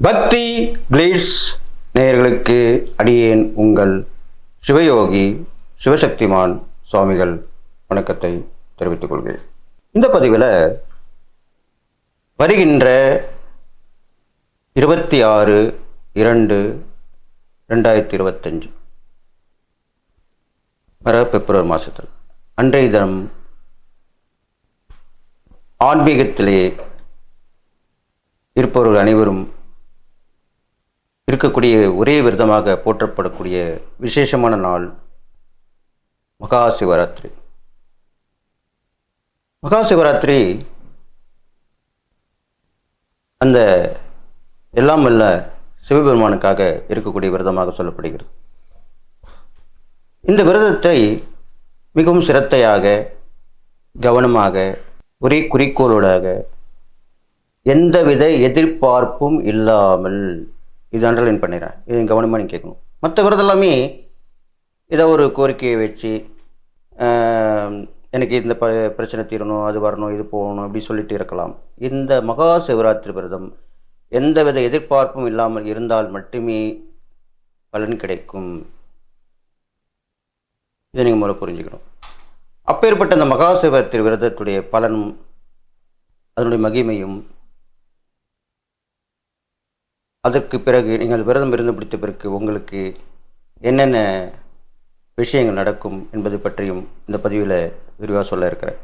பக்தி கிளீட்ஸ் நேயர்களுக்கு அடியேன் உங்கள் சிவயோகி சிவசக்திமான் சுவாமிகள் வணக்கத்தை தெரிவித்துக் கொள்கிறேன். இந்த பதிவில் வருகின்ற இருபத்தி ஆறு இரண்டு ரெண்டாயிரத்தி இருபத்தஞ்சு வர பிப்ரவரி மாதத்தில் அன்றைய தினம் ஆன்மீகத்திலே இருப்பவர்கள் அனைவரும் இருக்கக்கூடிய ஒரே விரதமாக போற்றப்படக்கூடிய விசேஷமான நாள் மகா சிவராத்திரி மகா சிவராத்திரி அந்த எல்லாம் வல்ல சிவபெருமானுக்காக இருக்கக்கூடிய விரதமாக சொல்லப்படுகிறது. இந்த விரதத்தை மிகவும் சிரத்தையாக கவனமாக ஒரே குறிக்கோளோடாக எந்தவித எதிர்பார்ப்பும் இல்லாமல் இது அண்டர்லைன் பண்ணிடுறேன். இது கவனமாக நீங்கள் கேட்கணும். மற்ற விரதெல்லாமே ஏதோ ஒரு கோரிக்கையை வச்சு எனக்கு இந்த ப பிரச்சனை தீரணும் அது வரணும் இது போகணும் அப்படி சொல்லிட்டு இருக்கலாம். இந்த மகா சிவராத்திரி விரதம் எந்தவித எதிர்பார்ப்பும் இல்லாமல் இருந்தால் மட்டுமே பலன் கிடைக்கும். இதை நீங்கள் முதல்ல புரிஞ்சுக்கணும். அப்பேற்பட்ட அந்த மகா சிவராத்திரி விரதத்துடைய பலனும் அதனுடைய மகிமையும் அதற்கு பிறகு நீங்கள் விரதம் இருந்து பிடித்த பிறகு உங்களுக்கு என்னென்ன விஷயங்கள் நடக்கும் என்பது பற்றியும் இந்த பதிவில் விரிவாக சொல்ல இருக்கிறேன்.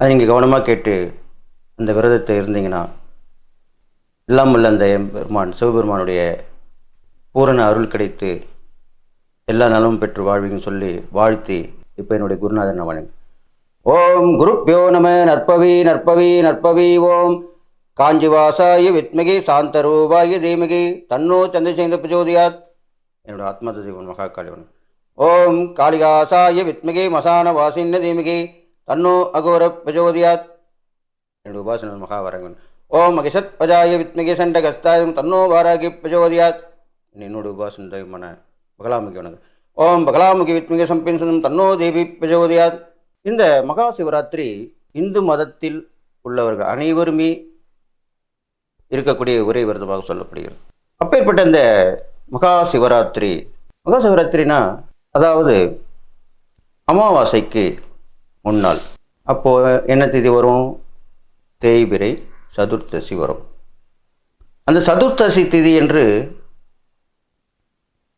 அதை நீங்கள் கவனமாக கேட்டு அந்த விரதத்தை இருந்தீங்கன்னா இல்லாமல் அந்த பெருமான் சிவபெருமானுடைய பூரண அருள் கிடைத்து எல்லா நலமும் பெற்று வாழ்வீங்கன்னு சொல்லி வாழ்த்தி இப்போ என்னுடைய குருநாதன் நான் வணங்க ஓம் குருப்பியோ நம நற்பவி நற்பவி நற்பவி ஓம் காஞ்சிவாசாய வித்மகி சாந்தரூபாய தீமகி தன்னோ சந்திரசேந்த பிரச்சோதியாத். என்னோட ஆத்மத மகா காளிவன் ஓம் காளிகாசாய வித்மகி மசான வாசின்ன தீமகி தன்னோ அகோர பிரச்சோதியாத். என்னோட உபாசன மகாவரங்கன். ஓம் மகிஷத் பஜாய வித்மகி சண்டகஸ்தாயம் தன்னோ வாராகி பிரச்சோதியாத். என்னோட உபாசன தெய்வமான பகலாமுகி வணக்கம் ஓம் பகலாமுகி வித்மிக சம்பின்சனம் தன்னோ தேவி பிரஜோதியாத் இந்த மகா சிவராத்திரி இந்து மதத்தில் உள்ளவர்கள் அனைவருமே இருக்கக்கூடிய ஒரே விரதமாக சொல்லப்படுகிறது. அப்பேற்பட்ட இந்த மகா சிவராத்திரி மகா சிவராத்திரினா அதாவது அமாவாசைக்கு முன்னாள் அப்போது என்ன திதி வரும்? தேய்பிரை சதுர்த்தசி வரும். அந்த சதுர்த்தசி திதி என்று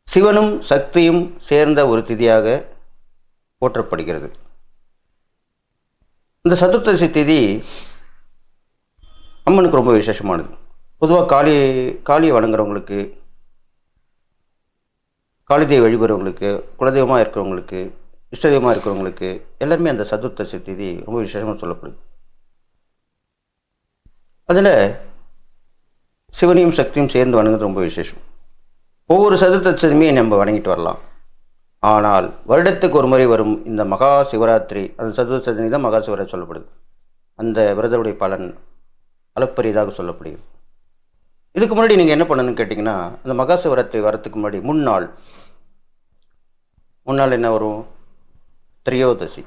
சிவனும் சக்தியும் சேர்ந்த ஒரு திதியாக போற்றப்படுகிறது. இந்த சதுர்த்தசி திதி அம்மனுக்கு ரொம்ப விசேஷமானது. பொதுவாக காளி காளியை வணங்குறவங்களுக்கு காளிதேவி வழிபடுறவங்களுக்கு குலதெய்வமாக இருக்கிறவங்களுக்கு இஷ்டதெய்வமாக இருக்கிறவங்களுக்கு எல்லாருமே அந்த சதுர்த்தசி திதி ரொம்ப விசேஷமாக சொல்லப்படுது. அதில் சிவனையும் சக்தியும் சேர்ந்து வணங்குறது ரொம்ப விசேஷம். ஒவ்வொரு சதுர்த்தசதியுமே நம்ம வணங்கிட்டு வரலாம். ஆனால் வருடத்துக்கு ஒரு முறை வரும் இந்த மகா சிவராத்திரி அந்த சதுர்த்தசி தான் மகா சிவராத்திரி சொல்லப்படுது. அந்த விரதருடைய பலன் அளப்பரியதாக சொல்லப்படுகிறது. இதுக்கு முன்னாடி நீங்கள் என்ன பண்ணணும்னு கேட்டிங்கன்னா அந்த மகா சிவராத்திரி வரத்துக்கு முன்னாடி முன்னாள் முன்னாள் என்ன வரும்? திரையோதசி.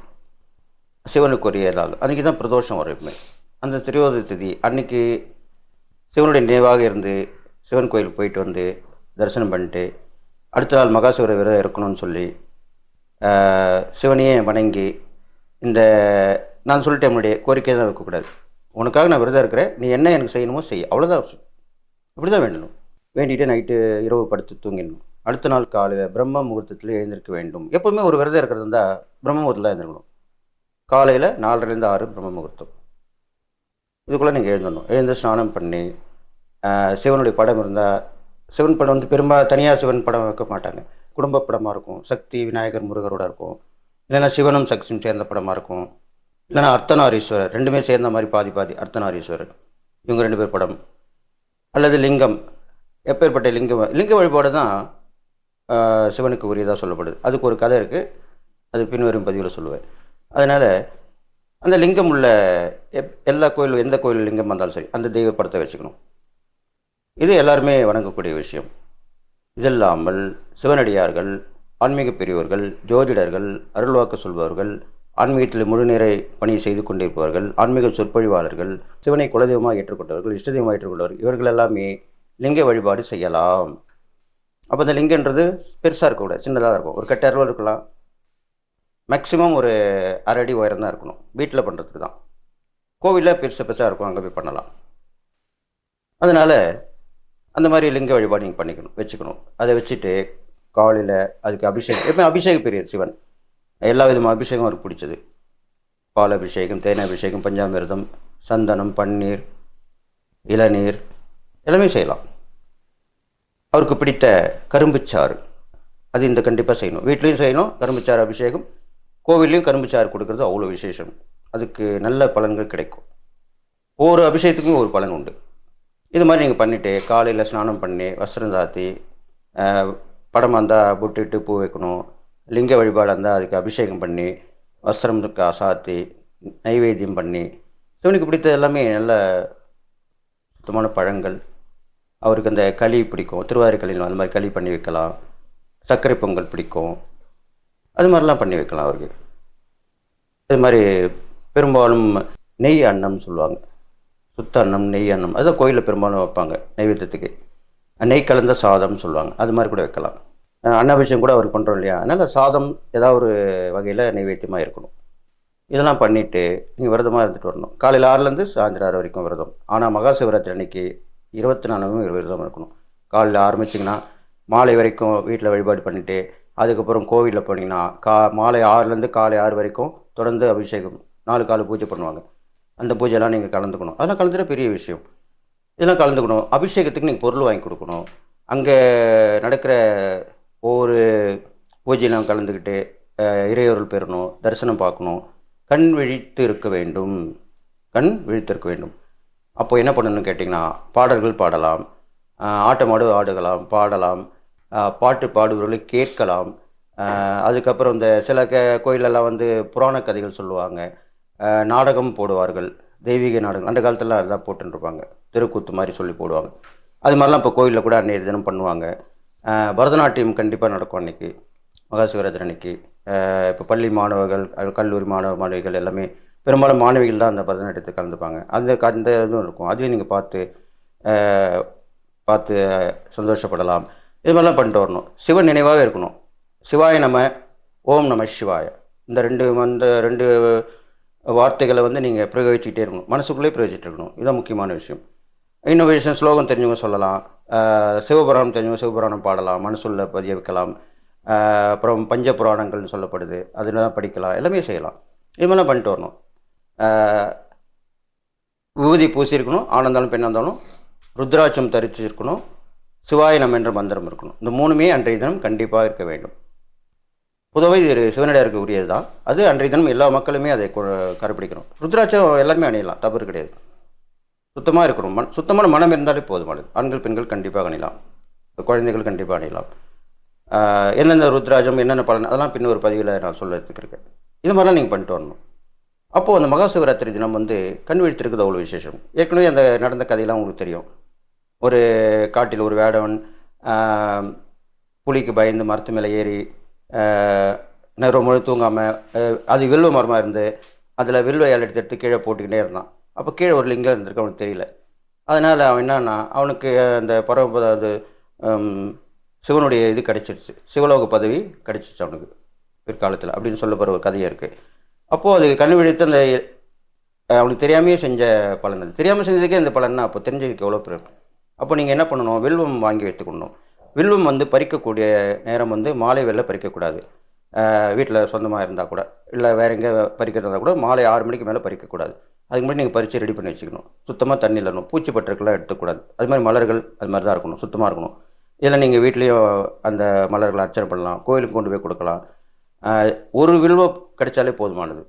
சிவனுக்கு நாள். அன்றைக்கி தான் பிரதோஷம் வரும். அந்த திரையோதசி திதி அன்னைக்கு சிவனுடைய நினைவாக இருந்து சிவன் கோயிலுக்கு போயிட்டு வந்து தரிசனம் பண்ணிட்டு அடுத்த நாள் மகாசிவர விரதம் இருக்கணும்னு சொல்லி சிவனையே வணங்கி இந்த நான் சொல்லிட்டேன் என்னுடைய கோரிக்கை தான் வைக்கக்கூடாது. உனக்காக நான் விரதம் இருக்கிறேன். நீ என்ன எனக்கு செய்யணுமோ செய். அவ்வளோதான் இப்படி தான் வேண்டணும். வேண்டிகிட்டு நைட்டு இரவு படுத்து தூங்கிடணும். அடுத்த நாள் காலையில் பிரம்ம முகூர்த்தத்தில் எழுந்திருக்க வேண்டும். எப்போவுமே ஒரு விரதம் இருக்கிறது இருந்தால் பிரம்ம முகூர்த்தத்தில் தான் எழுந்திருக்கணும். காலையில் நாலரைலேருந்து ஆறு பிரம்ம முகூர்த்தம். இதுக்குள்ளே நீங்கள் எழுந்தணும். எழுந்து ஸ்நானம் பண்ணி சிவனுடைய படம் இருந்தால் சிவன் படம் வந்து பெரும்பாலும் தனியாக சிவன் படம் வைக்க மாட்டாங்க. குடும்ப படமாக இருக்கும். சக்தி விநாயகர் முருகரோட இருக்கும். இல்லைன்னா சிவனும் சக்தியும் சேர்ந்த படமாக இருக்கும். இல்லைனா அர்த்தநாரீஸ்வரர் ரெண்டுமே சேர்ந்த மாதிரி பாதி பாதி அர்த்தநாரீஸ்வரர். இவங்க ரெண்டு பேர் படம். அல்லது லிங்கம். எப்பேற்பட்ட லிங்கம் லிங்க வழிபாடு தான் சிவனுக்கு உரியதாக சொல்லப்படுது. அதுக்கு ஒரு கதை இருக்குது அது பின்வரும் பதிவில் சொல்லுவேன். அதனால் அந்த லிங்கம் உள்ள எப் எல்லா கோயில் எந்த கோயில் லிங்கம் வந்தாலும் சரி அந்த தெய்வ படத்தை வச்சுக்கணும். இது எல்லாருமே வணங்கக்கூடிய விஷயம். இதில்லாமல் சிவனடியார்கள் ஆன்மீக பெரியவர்கள் ஜோதிடர்கள் அருள்வாக்கு சொல்பவர்கள் ஆன்மீகத்தில் முழுநேர பணி செய்து கொண்டிருப்பவர்கள் ஆன்மீக சொற்பொழிவாளர்கள் சிவனை குலதெய்வமாக ஏற்றுக்கொண்டவர்கள் இஷ்டதெய்வமாக ஏற்றுக்கொண்டவர்கள் இவர்கள் எல்லாமே லிங்க வழிபாடு செய்யலாம். அப்போ இந்த லிங்கன்றது பெருசாக இருக்கக்கூடாது சின்னதாக இருக்கும். ஒரு கட்ட அளவு இருக்கலாம். மேக்ஸிமம் ஒரு அரை அடி உயரம் தான் இருக்கணும். வீட்டில் பண்ணுறதுக்கு தான். கோவிலில் பெருசு பெருசாக இருக்கும் அங்கே போய் பண்ணலாம். அதனால் அந்த மாதிரி லிங்க வழிபாடு நீங்கள் பண்ணிக்கணும் வச்சுக்கணும். அதை வச்சுட்டு காலையில் அதுக்கு அபிஷேகம் எப்போ அபிஷேக பெரியது சிவன். எல்லா விதமான அபிஷேகம் அவருக்கு பிடிச்சது. பால் அபிஷேகம் தேன் அபிஷேகம் பஞ்சாமிர்தம் சந்தனம் பன்னீர் இளநீர் எல்லாமே செய்யலாம். அவருக்கு பிடித்த கரும்புச்சாறு. அது இந்த கண்டிப்பாக செய்யணும். வீட்லேயும் செய்யணும் கரும்புச்சாறு அபிஷேகம். கோவில்லையும் கரும்புச்சாறு கொடுக்கறது அவ்வளோ விசேஷம். அதுக்கு நல்ல பலன்கள் கிடைக்கும். ஒவ்வொரு அபிஷேகத்துக்கும் ஒரு பலன் உண்டு. இது மாதிரி நீங்கள் பண்ணிவிட்டு காலையில் ஸ்நானம் பண்ணி வஸ்திரம் தாத்தி படமாக இருந்தால் புட்டிட்டு பூ வைக்கணும். லிங்க வழிபாடாக இருந்தால் அதுக்கு அபிஷேகம் பண்ணி வஸ்திரம் சாத்தி நைவேத்தியம் பண்ணி சிவனுக்கு பிடித்த எல்லாமே நல்ல சுத்தமான பழங்கள். அவருக்கு அந்த களி பிடிக்கும். திருவாரூர் அந்த மாதிரி களி பண்ணி வைக்கலாம். சர்க்கரை பொங்கல் பிடிக்கும். அது மாதிரிலாம் பண்ணி வைக்கலாம் அவருக்கு. இது மாதிரி பெரும்பாலும் நெய் அன்னம்னு சொல்லுவாங்க. சுத்த அன்னம் நெய் அன்னம். அதுதான் கோயிலில் பெரும்பாலும் வைப்பாங்க. நைவேத்தியத்துக்கு. நெய் கலந்த சாதம்னு சொல்லுவாங்க. அது மாதிரி கூட வைக்கலாம். அன்னாபிஷேகம் கூட அவர் பண்ணுறோம் இல்லையா? அதனால் சாதம் ஏதாவது ஒரு வகையில் நைவேத்தியமாக இருக்கணும். இதெல்லாம் பண்ணிவிட்டு நீங்கள் விரதமாக இருந்துட்டு வரணும். காலையில் ஆறுலேருந்து சாயந்தரம் ஆறு வரைக்கும் விரதம். ஆனால் மகா சிவராத்திரி அன்னைக்கு இருபத்தி நாலுமே விரதம் இருக்கணும். காலையில் ஆரம்பிச்சிங்கன்னா மாலை வரைக்கும் வீட்டில் வழிபாடு பண்ணிவிட்டு அதுக்கப்புறம் கோவிலில் போனீங்கன்னா கா மாலை ஆறுலேருந்து காலை ஆறு வரைக்கும் தொடர்ந்து அபிஷேகம் நாலு கால பூஜை பண்ணுவாங்க. அந்த பூஜையெல்லாம் நீங்கள் கலந்துக்கணும். அதெல்லாம் கலந்துட பெரிய விஷயம். இதெல்லாம் கலந்துக்கணும். அபிஷேகத்துக்கு நீங்கள் பொருள் வாங்கி கொடுக்கணும். அங்கே நடக்கிற ஒவ்வொரு பூஜையிலும் கலந்துக்கிட்டு இறையொருள் பெறணும் தரிசனம் பார்க்கணும். கண் விழித்து இருக்க வேண்டும். கண் விழித்து இருக்க வேண்டும். அப்போ என்ன பண்ணணும்னு கேட்டிங்கன்னா பாடல்கள் பாடலாம் ஆட்டமாடு ஆடுகலாம் பாடலாம் பாட்டு பாடுபவர்களை கேட்கலாம். அதுக்கப்புறம் இந்த சில க கோயிலெல்லாம் வந்து புராண கதைகள் சொல்லுவாங்க. நாடகம் போடுவார்கள். தெய்வீக நாடகம். அந்த காலத்தில் அதான் போட்டுருப்பாங்க தெருக்கூத்து மாதிரி சொல்லி போடுவாங்க. அது மாதிரிலாம் இப்போ கோயிலில் கூட அன்றைய தினம் பண்ணுவாங்க. பரதநாட்டியம் கண்டிப்பாக நடக்கும் அன்றைக்கி மகாசிவராத்திரி அன்னைக்கு. இப்போ பள்ளி மாணவர்கள் கல்லூரி மாணவ மாணவிகள் எல்லாமே பெரும்பாலும் மாணவிகள் தான் அந்த பரதநாட்டியத்தை கலந்துப்பாங்க. அந்த க- அந்த இதுவும் இருக்கும். அதையும் நீங்கள் பார்த்து பார்த்து சந்தோஷப்படலாம். இது மாதிரிலாம் பண்ணிட்டு வரணும். சிவன் நினைவாகவே இருக்கணும். சிவாய நம ஓம் நம சிவாய. இந்த ரெண்டு அந்த ரெண்டு வார்த்தைகளை வந்து நீங்கள் பிரயோகிச்சுக்கிட்டே இருக்கணும். மனசுக்குள்ளே பிரயோகிச்சுட்டு இருக்கணும். இதுதான் முக்கியமான விஷயம். இன்னும் விஷயம் ஸ்லோகம் தெரிஞ்சவங்க சொல்லலாம். சிவபுராணம் தெரிஞ்சவங்க சிவபுராணம் பாடலாம் மனசுள்ள பதிய வைக்கலாம் அப்புறம் பஞ்ச புராணங்கள்னு சொல்லப்படுது தான் படிக்கலாம். எல்லாமே செய்யலாம். இதுமாதிரிலாம் பண்ணிட்டு வரணும். விபூதி பூசியிருக்கணும் ஆனந்தாலும் பெண்ணாந்தாலும் ருத்ராட்சம் தரித்து இருக்கணும் என்ற மந்திரம் இருக்கணும். இந்த மூணுமே அன்றைய தினம் கண்டிப்பாக இருக்க வேண்டும். புதவை இது சிவனடியாருக்கு உரியது தான். அது அன்றைய தினம் எல்லா மக்களுமே அதை கொ- கடைப்பிடிக்கணும். ருத்ராட்சம் எல்லாருமே அணியலாம். தவறு கிடையாது. சுத்தமாக இருக்கணும். மண் சுத்தமான மனம் இருந்தாலே போதுமானது ஆண்கள் பெண்கள் கண்டிப்பாக அணியலாம். குழந்தைகள் கண்டிப்பாக அணியலாம். என்னென்ன ருத்ராஜம் என்னென்ன பலன் அதெல்லாம் பின்ன ஒரு பதிவில் நான் சொல்ல இருக்கேன் இது மாதிரிலாம் நீங்கள் பண்ணிட்டு வரணும். அப்போது அந்த மகா சிவராத்திரி தினம் வந்து கண் விழித்திருக்குது அவ்வளோ விசேஷம். ஏற்கனவே அந்த நடந்த கதையெல்லாம் உங்களுக்கு தெரியும். ஒரு காட்டில் ஒரு வேடவன் புலிக்கு பயந்து மரத்து மேலே ஏறி நேரம் முழு தூங்காமல் அது வில்வ மரமாக இருந்து அதில் வில்வ ஏழை எடுத்து எடுத்து கீழே போட்டுக்கிட்டே இருந்தான். அப்போ கீழே ஒரு லிங்கம் இருந்திருக்கு அவனுக்கு தெரியல. அதனால் அவன் என்னன்னா அவனுக்கு அந்த பரம அது சிவனுடைய இது கிடச்சிருச்சு. சிவலோக பதவி கிடச்சிருச்சு அவனுக்கு பிற்காலத்தில் அப்படின்னு சொல்லப்படுற ஒரு கதையாக இருக்குது அப்போது அது கண் விழித்து அந்த அவனுக்கு தெரியாமையே செஞ்ச பலன் அது. தெரியாமல் செஞ்சதுக்கே இந்த பலன்னா அப்போ தெரிஞ்சதுக்கு எவ்வளோ பேர் அப்போ நீங்கள் என்ன பண்ணணும்? வில்வம் வாங்கி வைத்துக்கணும் வில்வம் வந்து பறிக்கக்கூடிய நேரம் வந்து மாலை வெளில பறிக்கக்கூடாது. வீட்டில் சொந்தமாக இருந்தால் கூட இல்லை வேற எங்கே பறிக்கிறதா கூட மாலை ஆறு மணிக்கு மேலே பறிக்கக்கூடாது. அதுக்கு முன்னாடி நீங்கள் பறித்து ரெடி பண்ணி வச்சுக்கணும். சுத்தமாக தண்ணி இல்லணும் பூச்சி பற்றுக்கெல்லாம் எடுத்துக்கூடாது. அது மாதிரி மலர்கள் அது மாதிரி தான் இருக்கணும். சுத்தமாக இருக்கணும். இதில் நீங்கள் வீட்லேயும் அந்த மலர்களை அர்ச்சனை பண்ணலாம். கோயிலுக்கு கொண்டு போய் கொடுக்கலாம். ஒரு வில்வம் கிடைச்சாலே போதுமானது.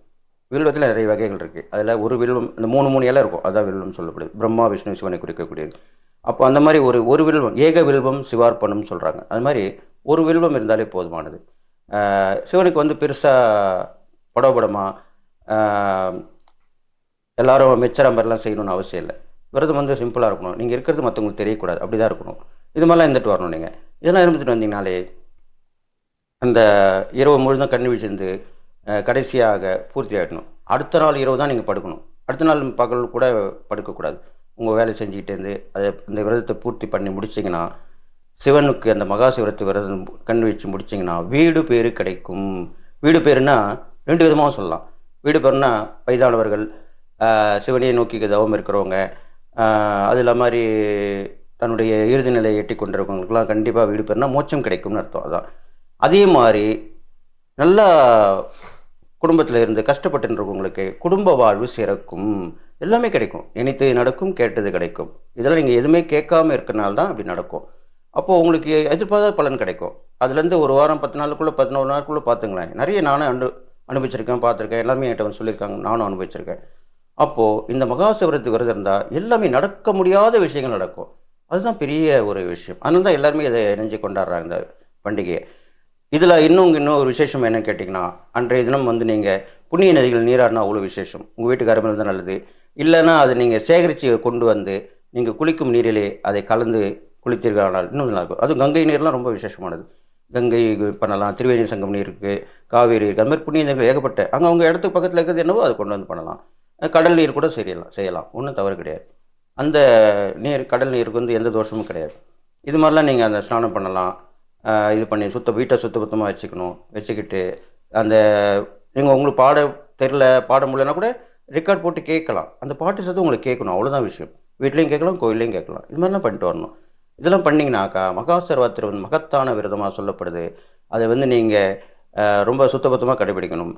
வில்வத்தில் நிறைய வகைகள் இருக்குது அதில் ஒரு வில்வம் இந்த மூணு மூணு இலை இருக்கும். அதுதான் வில்வம் சொல்லப்படுது. பிரம்மா விஷ்ணு சிவனை குறிக்கக்கூடியது. அப்போ அந்த மாதிரி ஒரு ஒரு வில்வம் ஏக வில்வம் சிவார்ப்பணம்னு சொல்கிறாங்க அது மாதிரி ஒரு வில்வம் இருந்தாலே போதுமானது. சிவனுக்கு வந்து பெருசாக படோபடமாக எல்லாரும் மிச்சரம்பரெல்லாம் செய்யணும்னு அவசியம் இல்லை. விரதம் வந்து சிம்பிளாக இருக்கணும். நீங்கள் இருக்கிறது மற்றவங்களுக்கு தெரியக்கூடாது. அப்படி தான் இருக்கணும். இது மாதிரிலாம் இருந்துட்டு வரணும் நீங்கள் இதெல்லாம் இருந்துட்டு வந்தீங்கனாலே அந்த இரவு முழுதும் கண்ணு விழிச்சிருந்து கடைசியாக பூர்த்தி ஆகிடணும் அடுத்த நாள் இரவு தான் நீங்கள் படுக்கணும். அடுத்த நாள் பகல் கூட படுக்கக்கூடாது. உங்கள் வேலை செஞ்சுக்கிட்டு இருந்து அதை இந்த விரதத்தை பூர்த்தி பண்ணி முடிச்சிங்கன்னா சிவனுக்கு அந்த மகா விரதம் கண் வச்சு முடிச்சிங்கன்னா வீடு பேர் கிடைக்கும். வீடு பேருன்னா ரெண்டு விதமாக சொல்லலாம். வீடு பேருன்னா வயதானவர்கள் சிவனையை நோக்கி தவம் இருக்கிறவங்க. அதில் அது மாதிரி தன்னுடைய இறுதி நிலையை எட்டி கொண்டிருக்கவங்களுக்குலாம் கண்டிப்பாக வீடு பெறினா மோட்சம் கிடைக்கும்னு அர்த்தம் அதான். அதே மாதிரி நல்லா குடும்பத்தில் இருந்து கஷ்டப்பட்டு இருக்கவங்களுக்கு குடும்ப வாழ்வு சிறக்கும். எல்லாமே கிடைக்கும். இனித்து நடக்கும் கேட்டது கிடைக்கும். இதெல்லாம் நீங்கள் எதுவுமே கேட்காம இருக்கனால தான் அப்படி நடக்கும். அப்போது உங்களுக்கு எதிர்பார்த்த பலன் கிடைக்கும். அதுலேருந்து ஒரு வாரம் பத்து நாளுக்குள்ளே பதினோரு நாளுக்குள்ளே பார்த்துங்களேன். நிறைய நானும் அனு அனுபவிச்சிருக்கேன் பார்த்துருக்கேன். எல்லாமே என்கிட்ட வந்து சொல்லியிருக்காங்க. நானும் அனுபவிச்சிருக்கேன். அப்போது இந்த மகா விரதம் இருந்தால் எல்லாமே நடக்க முடியாத விஷயங்கள் நடக்கும். அதுதான் பெரிய ஒரு விஷயம். அதனால தான் எல்லாருமே இதை நெஞ்சு கொண்டாடுறாங்க இந்த பண்டிகையை. இதில் இன்னும் இன்னும் ஒரு விசேஷம் என்னன்னு கேட்டிங்கன்னா அன்றைய தினம் வந்து நீங்கள் புண்ணிய நதிகள் நீராடினா அவ்வளோ விசேஷம். உங்கள் வீட்டுக்கு அருமையில் தான் நல்லது. இல்லைன்னா அதை நீங்கள் சேகரித்து கொண்டு வந்து நீங்கள் குளிக்கும் நீரிலே அதை கலந்து குளித்தீர்களானால் இன்னும் நல்லாயிருக்கும் அதுவும் கங்கை நீர்லாம் ரொம்ப விசேஷமானது. கங்கை பண்ணலாம் திருவேணி சங்கம் நீர் இருக்குது காவேரி இருக்குது அது மாதிரி புண்ணிய நீர்கள் ஏகப்பட்ட. அங்கே அவங்க இடத்துக்கு பக்கத்தில் இருக்கிறது என்னவோ அதை கொண்டு வந்து பண்ணலாம். கடல் நீர் கூட செய்யலாம் செய்யலாம். ஒன்றும் தவறு கிடையாது. அந்த நீர் கடல் நீருக்கு வந்து எந்த தோஷமும் கிடையாது. இது மாதிரிலாம் நீங்கள் அந்த ஸ்நானம் பண்ணலாம். இது பண்ணி சுத்த வீட்டை சுத்த சுத்தமாக வச்சுக்கணும். வச்சுக்கிட்டு அந்த நீங்கள் உங்களுக்கு பாட தெரில பாட முடியலன்னா கூட ரெக்கார்ட் போட்டு கேட்கலாம். அந்த பாட்டு சத்தம் உங்களுக்கு கேட்கணும். அவ்வளோதான் விஷயம். வீட்லேயும் கேட்கலாம் கோயில்லையும் கேட்கலாம். இது மாதிரிலாம் பண்ணிட்டு வரணும். இதெல்லாம் பண்ணிங்கனாக்கா மகாசர்வாத்திரி வந்து மகத்தான விரதமாக சொல்லப்படுது. அதை வந்து நீங்கள் ரொம்ப சுத்தபத்தமாக கடைபிடிக்கணும்.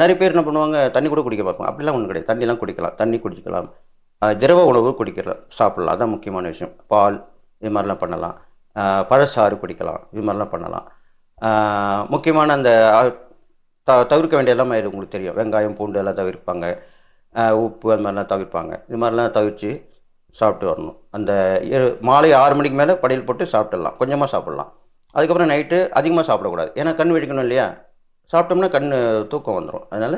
நிறைய பேர் என்ன பண்ணுவாங்க தண்ணி கூட குடிக்க பார்ப்பாங்க. அப்படிலாம் ஒன்றும் கிடையாது. தண்ணிலாம் குடிக்கலாம். தண்ணி குடிக்கலாம் திரவ உணவு குடிக்கலாம் சாப்பிடலாம். அதான் முக்கியமான விஷயம். பால் இது மாதிரிலாம் பண்ணலாம். பழச்சாறு குடிக்கலாம். இது மாதிரிலாம் பண்ணலாம். முக்கியமான அந்த த தவிர்க்க வேண்டிய எல்லாமே இது உங்களுக்கு தெரியும். வெங்காயம் பூண்டு எல்லாம் தவிர்ப்பாங்க. உப்பு அது மாதிரிலாம் தவிர்ப்பாங்க. இது மாதிரிலாம் தவிர்த்து சாப்பிட்டு வரணும். அந்த மாலை ஆறு மணிக்கு மேலே படையல் போட்டு சாப்பிட்டுடலாம். கொஞ்சமாக சாப்பிட்லாம். அதுக்கப்புறம் நைட்டு அதிகமாக சாப்பிடக்கூடாது. ஏன்னா கண் வெடிக்கணும் இல்லையா? சாப்பிட்டோம்னா கண் தூக்கம் வந்துடும் அதனால்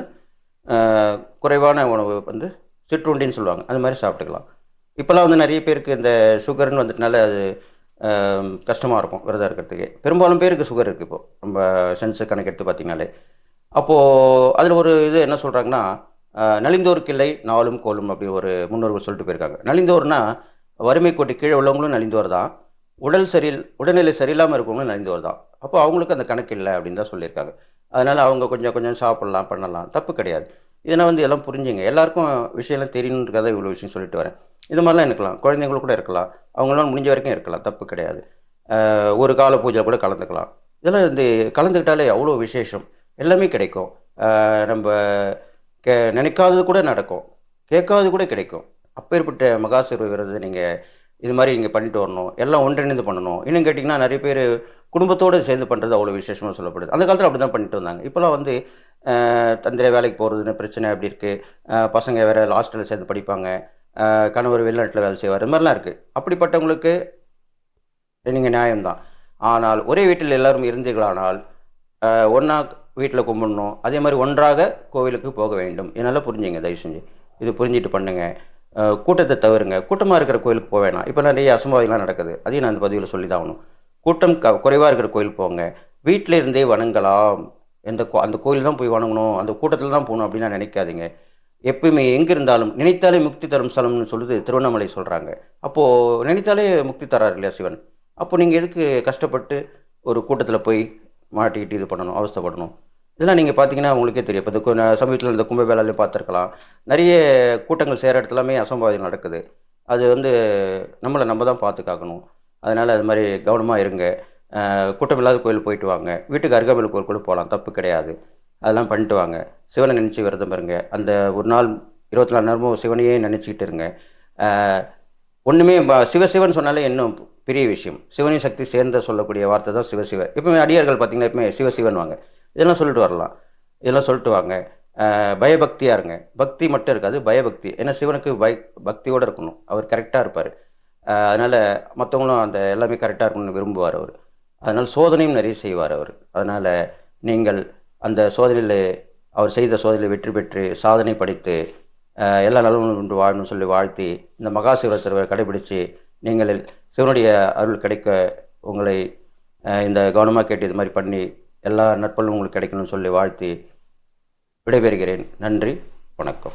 குறைவான உணவு வந்து சிற்றுண்டின்னு சொல்லுவாங்க. அது மாதிரி சாப்பிட்டுக்கலாம். இப்போல்லாம் வந்து நிறைய பேருக்கு இந்த சுகர்னு வந்துட்டனால அது கஷ்டமாக இருக்கும் விரதம் இருக்கிறதுக்கு. பெரும்பாலும் பேருக்கு சுகர் இருக்குது இப்போது ரொம்ப சென்ஸ் கணக்கெடுத்து பார்த்தீங்கனாலே. அப்போது அதில் ஒரு இது என்ன சொல்கிறாங்கன்னா நலிந்தோர் கிளை நாளும் கோலும் அப்படி ஒரு முன்னோர்கள் சொல்லிட்டு போயிருக்காங்க. நலிந்தோர்னா வறுமை கோட்டி கீழே உள்ளவங்களும் நலிந்தோர் தான். உடல் சரி உடல்நிலை சரியில்லாமல் இருக்கவங்களும் நலிந்தோர் தான். அப்போ அவங்களுக்கு அந்த கணக்கு இல்லை அப்படின்னு தான் சொல்லியிருக்காங்க. அதனால் அவங்க கொஞ்சம் கொஞ்சம் சாப்பிட்லாம் பண்ணலாம். தப்பு கிடையாது. இதெல்லாம் வந்து எல்லாம் புரிஞ்சுங்க. எல்லாருக்கும் விஷயம்லாம் தெரியணுன்றதை இவ்வளோ விஷயம் சொல்லிட்டு வரேன். இது மாதிரிலாம் இருக்கலாம். குழந்தைங்களும் கூட இருக்கலாம். அவங்களால முடிஞ்ச வரைக்கும் இருக்கலாம். தப்பு கிடையாது. ஒரு கால பூஜையில் கூட கலந்துக்கலாம். இதெல்லாம் இந்த கலந்துக்கிட்டாலே அவ்வளோ விசேஷம். எல்லாமே கிடைக்கும். நம்ம கே நினைக்காதது கூட நடக்கும். கேட்காதது கூட கிடைக்கும். அப்பேற்பட்ட மகாசிவ விரதத்தை நீங்கள் இது மாதிரி இங்கே பண்ணிட்டு வரணும். எல்லாம் ஒன்றிணைந்து பண்ணணும். இன்னும் கேட்டிங்கன்னா நிறைய பேர் குடும்பத்தோடு சேர்ந்து பண்ணுறது அவ்வளோ விசேஷமாக சொல்லப்படுது. அந்த காலத்தில் அப்படி தான் பண்ணிட்டு வந்தாங்க இப்போலாம் வந்து தந்திர வேலைக்கு போகிறதுன்னு பிரச்சனை அப்படி இருக்குது பசங்க வேறு ஹாஸ்டலில் சேர்ந்து படிப்பாங்க. கணவர் வெளிநாட்டில் வேலை செய்வார். இது மாதிரிலாம் இருக்குது அப்படிப்பட்டவங்களுக்கு நீங்கள் நியாயம்தான். ஆனால் ஒரே வீட்டில் எல்லாரும் இருந்தீர்களானால் ஒன்றா வீட்டில் கும்பிடணும். அதே மாதிரி ஒன்றாக கோவிலுக்கு போக வேண்டும். இதனால் புரிஞ்சுங்க தயவு செஞ்சு. இது புரிஞ்சிட்டு பண்ணுங்க. கூட்டத்தை தவிருங்க கூட்டமாக இருக்கிற கோயிலுக்கு போக வேணாம். இப்போ நிறைய அசம்பாவிதம்லாம் நடக்குது. அதையும் நான் அந்த பதிவில் சொல்லி தான் ஆகணும். கூட்டம் க குறைவாக இருக்கிற கோயில் போங்க. வீட்டில் இருந்தே வணங்கலாம். எந்த கோ அந்த கோயில் தான் போய் வணங்கணும். அந்த கூட்டத்தில் தான் போகணும் அப்படின்னு நினைக்காதீங்க. எப்பயுமே எங்கே இருந்தாலும் நினைத்தாலே முக்தி தரும் ஸ்தலம்னு சொல்லுது திருவண்ணாமலை சொல்கிறாங்க அப்போது நினைத்தாலே முக்தி தரார் இல்லையா சிவன்? அப்போ நீங்கள் எதுக்கு கஷ்டப்பட்டு ஒரு கூட்டத்தில் போய் மாட்டிக்கிட்டு இது பண்ணணும் அவஸ்தைப்படணும்? இதெல்லாம் நீங்கள் பார்த்தீங்கன்னா உங்களுக்கே தெரியும். இப்போ இந்த சமீபத்தில் இந்த கும்பவேளாலையும் பார்த்துருக்கலாம் நிறைய கூட்டங்கள் சேர இடத்துலாமே அசம்பாவிதம் நடக்குது. அது வந்து நம்மளை நம்ம தான் பார்த்து காக்கணும் அதனால் அது மாதிரி கவனமாக இருங்க. கூட்டமில்லாத கோயில் போயிட்டு வாங்க. வீட்டுக்கு அருகாமையில் கோயில் கூட போகலாம் தப்பு கிடையாது. அதெல்லாம் பண்ணிட்டு வாங்க. சிவனை நினச்சி விரதம் இருங்க. அந்த ஒரு நாள் இருபத்தி நாலு நேரமும் சிவனையே நினச்சிக்கிட்டு இருங்க. ஒன்றுமே சிவசிவன் சொன்னாலே இன்னும் பெரிய விஷயம். சிவனின் சக்தி சேர்ந்த சொல்லக்கூடிய வார்த்தை தான் சிவசிவ எப்பவுமே அடியார்கள் பார்த்தீங்கன்னா எப்பவுமே சிவசிவன் வாங்க இதெல்லாம் சொல்லிட்டு வரலாம். இதெல்லாம் சொல்லிட்டு வாங்க. பயபக்தியாக இருங்க. பக்தி மட்டும் இருக்காது பயபக்தி. ஏன்னா சிவனுக்கு பய பக்தியோடு இருக்கணும். அவர் கரெக்டாக இருப்பார். அதனால் மற்றவங்களும் அந்த எல்லாமே கரெக்டாக இருக்கணும்னு விரும்புவார் அவர். அதனால் சோதனையும் நிறைய செய்வார் அவர். அதனால் நீங்கள் அந்த சோதனையில் அவர் செய்த சோதனையில் வெற்றி பெற்று சாதனை படைத்து எல்லா நலவும் கொண்டு வாழணும்னு சொல்லி வாழ்த்தி இந்த மகா சிவராத்திரியை கடைபிடித்து நீங்கள் சிவனுடைய அருள் கிடைக்க உங்களை இந்த கவனமாக கேட்டு இது மாதிரி பண்ணி எல்லா நட்பலும் உங்களுக்கு கிடைக்கணும்னு சொல்லி வாழ்த்தி விடைபெறுகிறேன். நன்றி வணக்கம்.